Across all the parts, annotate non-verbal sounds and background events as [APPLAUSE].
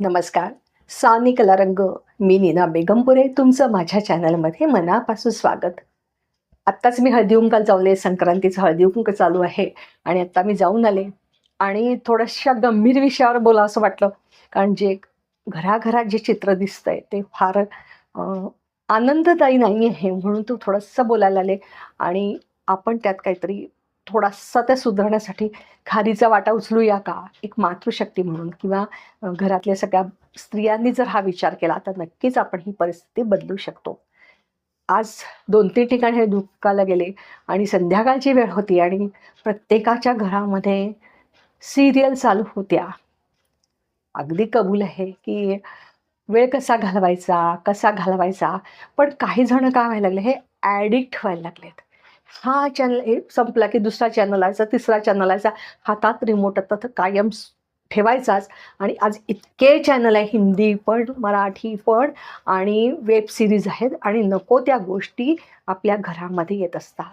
नमस्कार. सानी कलारंग मी नीना बेगमपुरे तुमचं माझ्या चॅनलमध्ये मनापासून स्वागत. आत्ताच मी हळदीकुंकाल जाऊन आले संक्रांतीचं हळदीकुंक चालू आहे आणि आत्ता मी जाऊन आले. आणि थोड्याशा गंभीर विषयावर बोला असं वाटलं कारण जे घराघरात जे चित्र दिसतंय ते फार आनंददायी नाही आहे म्हणून तू थोडंसं बोलायला आले आणि आपण त्यात काहीतरी थोडासा त्या सुधारण्यासाठी खारीचा वाटा उचलूया का? एक मातृशक्ती म्हणून किंवा घरातल्या सगळ्या स्त्रियांनी जर हा विचार केला तर नक्कीच आपण ही परिस्थिती बदलू शकतो. आज दोन तीन ठिकाणी हे दुःखाला गेले आणि संध्याकाळची वेळ होती आणि प्रत्येकाच्या घरामध्ये सिरियल चालू होत्या. अगदी कबूल आहे की वेळ कसा घालवायचा कसा घालवायचा पण काही जण काय व्हायला लागले हे ॲडिक्ट व्हायला लागलेत. हा चॅनल हे संपला की दुसरा चॅनल यायचा तिसरा चॅनल आयचा हातात रिमोट आता तर कायम ठेवायचाच. आणि आज इतके चॅनल आहे हिंदी पण मराठी पण आणि वेब सिरीज आहेत आणि नको त्या गोष्टी आपल्या घरामध्ये येत असतात.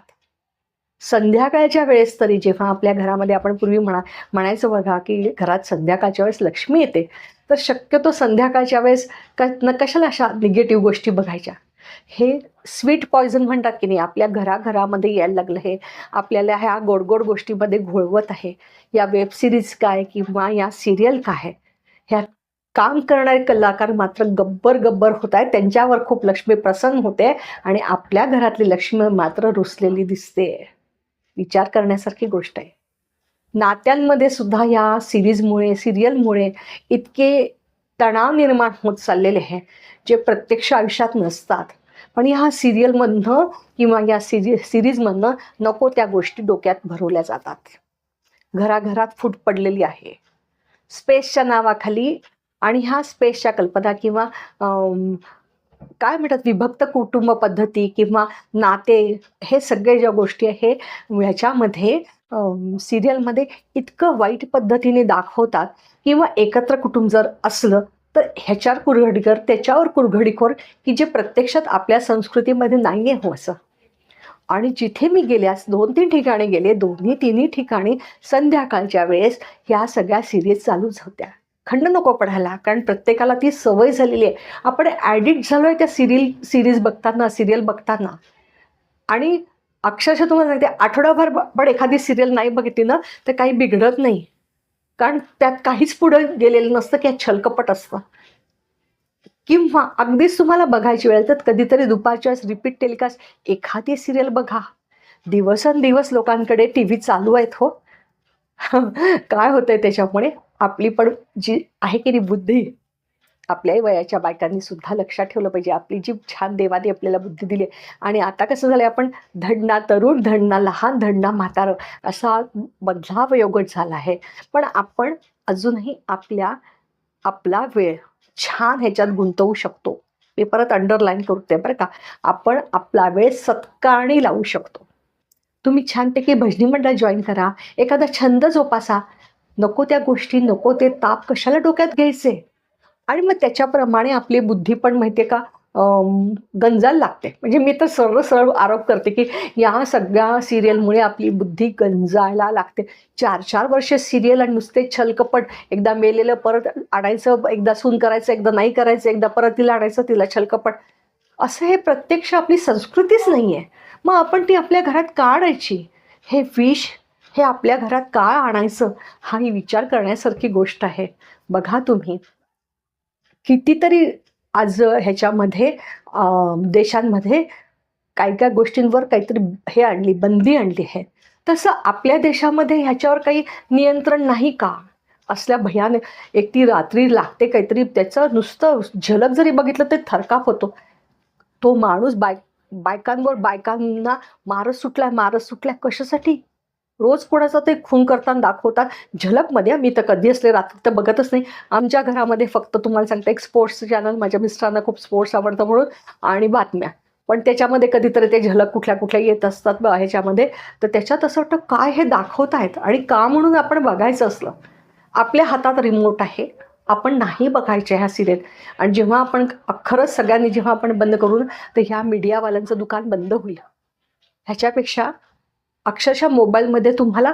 संध्याकाळच्या वेळेस तरी जेव्हा आपल्या घरामध्ये आपण पूर्वी म्हणा म्हणायचं बघा की घरात संध्याकाळच्या वेळेस लक्ष्मी येते तर शक्यतो संध्याकाळच्या वेळेस क न कशाला अशा निगेटिव्ह गोष्टी बघायच्या? हे स्वीट पॉयझन म्हणतात की नाही आपल्या घराघरामध्ये यायला लागलं हे आपल्याला ह्या गोड गोड गोष्टीमध्ये घोळवत आहे. या वेब सिरीज काय किंवा या सिरियल काय? ह्या काम करणारे कलाकार मात्र गब्बर गब्बर होत आहेत. त्यांच्यावर खूप लक्ष्मी प्रसन्न होते आणि आपल्या घरातली लक्ष्मी मात्र रुसलेली दिसते. विचार करण्यासारखी गोष्ट आहे. नात्यांमध्ये सुद्धा या सिरीजमुळे सिरियलमुळे इतके तणाव निर्माण होत चाललेले आहे जे प्रत्यक्ष आयुष्यात नसतात. पण ह्या सिरियलमधनं किंवा या सिरि सिरीजमधनं नको त्या गोष्टी डोक्यात भरवल्या जातात. घराघरात फूट पडलेली आहे. स्पेसच्या नावाखाली आणि ह्या स्पेसच्या कल्पना किंवा काय म्हणतात विभक्त कुटुंब पद्धती किंवा नाते हे सगळे ज्या गोष्टी आहे ह्याच्यामध्ये सिरियलमध्ये इतकं वाईट पद्धतीने दाखवतात किंवा एकत्र कुटुंब जर असलं तर ह्याच्यावर कुरघडीकर त्याच्यावर कुरघडीखोर की जे प्रत्यक्षात आपल्या संस्कृतीमध्ये नाही आहे हो असं. आणि जिथे मी गेल्यास दोन तीन ठिकाणी गेले दोन्ही तिन्ही ठिकाणी संध्याकाळच्या वेळेस ह्या सगळ्या सिरीज चालूच होत्या. खंड नको पडायला कारण प्रत्येकाला ती सवय झालेली आहे. आपण ॲडिक्ट झालो आहे त्या सिरियल सिरीज बघताना सिरियल बघताना. आणि अक्षरशः तुम्हाला सांगते आठवडाभर ब- पण एखादी सिरियल नाही बघितली ना तर काही बिघडत नाही. कारण त्यात काहीच पुढं गेलेलं नसतं की छलकपट असतं. किंवा अगदीच तुम्हाला बघायची वेळ तर कधीतरी दुपारच्या वेळेस रिपीट टेलिकास्ट एखादी सिरियल बघा. दिवसेंदिवस लोकांकडे टी व्ही चालू आहेत हो. [LAUGHS] काय होतंय त्याच्यामुळे? आपली पण जी आहे की नाही बुद्धी आपल्याही वयाच्या बायकांनी सुद्धा लक्षात ठेवलं पाहिजे. आपली जी छान देवाने आपल्याला बुद्धी दिली आणि आता कसं झालं आपण धडना तरुण धडना लहान धडना म्हातारं असा मधला वयोगट झाला आहे. पण आपण अजूनही आपल्या आपला वेळ छान ह्याच्यात गुंतवू शकतो. मी परत अंडरलाईन करते बरं का. आपण आपला वेळ सत्कारणी लावू शकतो. तुम्ही छानपैकी भजनी मंडळ जॉईन करा. एखादा छंद जोपासा. नको त्या गोष्टी नको ते ताप कशाला डोक्यात घ्यायचे? आणि मग त्याच्याप्रमाणे आपली बुद्धी पण माहिती आहे का गंजायला लागते. म्हणजे मी तर सरळ सरळ आरोप करते की या सगळ्या सिरियलमुळे आपली बुद्धी गंजायला लागते. चार चार वर्ष सिरियल आणि नुसते छलकपट एकदा मेलेलं परत आणायचं एकदा सून करायचं एकदा नाही करायचं एकदा परत तिला आणायचं तिला छलकपट. असं हे प्रत्यक्ष आपली संस्कृतीच नाही आहे मग आपण ती आपल्या घरात का आणायची? हे विष हे आपल्या घरात का आणायचं? हा ही विचार करण्यासारखी गोष्ट आहे. बघा तुम्ही. कितीतरी आज ह्याच्यामध्ये देशांमध्ये काय काय गोष्टींवर काहीतरी हे आणली बंदी आणली आहे. तसं आपल्या देशामध्ये ह्याच्यावर काही नियंत्रण नाही का? असल्या भयानक एक ती रात्री लागते काहीतरी त्याचं नुसतं झलक जरी बघितलं ते थरकाप होतो. तो माणूस बाय बायकांवर बायकांना मारत सुटलाय मारत सुटलाय कशासाठी? रोज कोणाचा ते खून करताना दाखवतात. झलकमध्ये मी तर कधी असले रात्री तर बघतच नाही. आमच्या घरामध्ये फक्त तुम्हाला सांगते एक स्पोर्ट्स चॅनल माझ्या मिस्टरांना खूप स्पोर्ट्स आवडतं म्हणून आणि बातम्या. पण त्याच्यामध्ये कधीतरी ते झलक कुठल्या कुठल्या येत असतात ह्याच्यामध्ये. तर त्याच्यात असं वाटतं काय हे दाखवत आहेत? आणि का म्हणून आपण बघायचं असलं? आपल्या हातात रिमोट आहे. आपण नाही बघायच्या ह्या सिरियल आणि जेव्हा आपण खरंच सगळ्यांनी जेव्हा आपण बंद करू तर ह्या मीडियावाल्यांचं दुकान बंद होईल. ह्याच्यापेक्षा अक्षरशः मोबाईलमध्ये तुम्हाला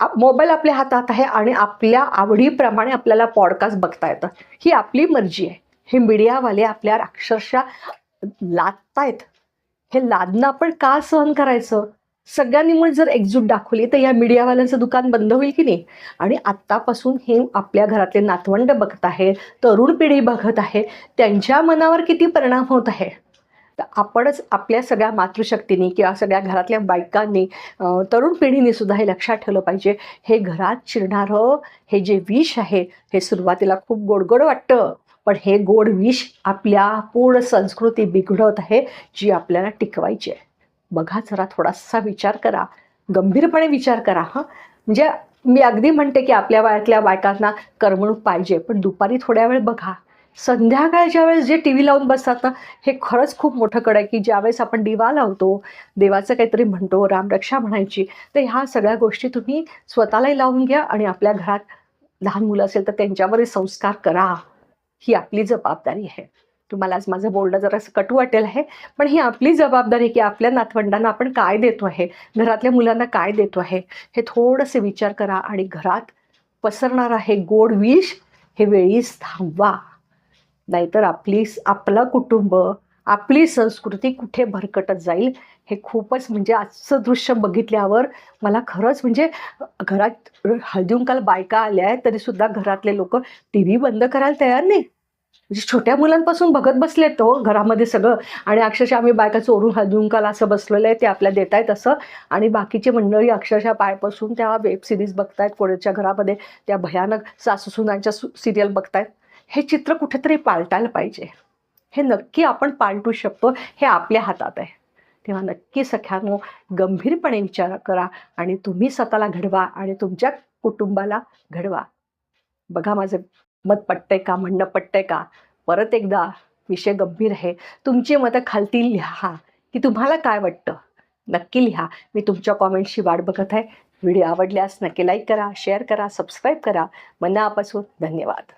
आप मोबाईल आपल्या हातात आहे आणि आपल्या आवडीप्रमाणे आपल्याला पॉडकास्ट बघता येतं. ही आपली मर्जी आहे. हे मीडियावाले आपल्यावर अक्षरशः लादतायत. हे लादणं आपण का सहन करायचं? सगळ्यांनी मग जर एकजूट दाखवली तर या मीडियावाल्यांचं दुकान बंद होईल की नाही? आणि आत्तापासून हे आपल्या घरातले नातवंड बघत आहे तरुण पिढी बघत आहे त्यांच्या मनावर किती परिणाम होत आहे? तर आपणच आपल्या सगळ्या मातृशक्तीने किंवा सगळ्या घरातल्या बायकांनी तरुण पिढीने सुद्धा हे लक्षात ठेवलं पाहिजे. हे घरात शिरणारं हे जे विष आहे हे सुरुवातीला खूप गोडगोड वाटतं. पण हे गोड विष आपल्या पूर्ण संस्कृती बिघडवत आहे जी आपल्याला टिकवायची आहे. बघा जरा थोडासा विचार करा. गंभीरपणे विचार करा हां. म्हणजे मी अगदी म्हणते की आपल्या वयातल्या बायकांना करमणूक पाहिजे पण दुपारी थोड्या वेळ बघा. संध्याकाळच्या वेळेस जे टी व्ही लावून बसतात ना हे खरंच खूप मोठं कड आहे की ज्यावेळेस आपण दिवा लावतो देवाचं काहीतरी म्हणतो रामरक्षा म्हणायची तर ह्या सगळ्या गोष्टी तुम्ही स्वतःलाही लावून घ्या आणि आपल्या घरात लहान मुलं असेल तर त्यांच्यावरही संस्कार करा. ही आपली जबाबदारी आहे. तुम्हाला आज माझं बोलणं जरासं कटू वाटेल आहे पण ही आपली जबाबदारी आहे की आपल्या नातवंडांना आपण काय देतो आहे घरातल्या मुलांना काय देतो आहे हे थोडंसे विचार करा आणि घरात पसरणारा हे गोड विष हे वेळीच थांबवा. नाहीतर आपली आपलं कुटुंब आपली संस्कृती कुठे भरकटत जाईल? हे खूपच म्हणजे आजचं दृश्य बघितल्यावर मला खरंच म्हणजे घरात हळदीकुंकाला बायका आल्या आहेत तरीसुद्धा घरातले लोक टी व्ही बंद करायला तयार नाही. म्हणजे छोट्या मुलांपासून बघत बसले तो घरामध्ये सगळं. आणि अक्षरशः आम्ही बायका चोरून हळदीकुंकाला असं बसलेलं आहे ते आपल्या देत आहेत असं. आणि बाकीची मंडळी अक्षरशः पायपासून त्या वेब सिरीज बघतायत कोणाच्या घरामध्ये त्या भयानक सासूसुनांच्या सिरियल बघतायत. हे चित्र कुठेतरी पालटायला पाहिजे. हे नक्की आपण पालटू शकतो हे आपल्या हातात आहे. तेव्हा नक्की सख्यानो गंभीरपणे विचार करा आणि तुम्ही स्वतःला घडवा आणि तुमच्या कुटुंबाला घडवा. बघा माझं मत पटतंय का म्हणणं पटतंय का? परत एकदा विषय गंभीर आहे. तुमची मतं खालती लिहा की तुम्हाला काय वाटतं? नक्की लिहा. मी तुमच्या कॉमेंटची वाट बघत आहे. व्हिडिओ आवडल्यास नक्की लाईक करा शेअर करा सबस्क्राईब करा. मनापासून धन्यवाद.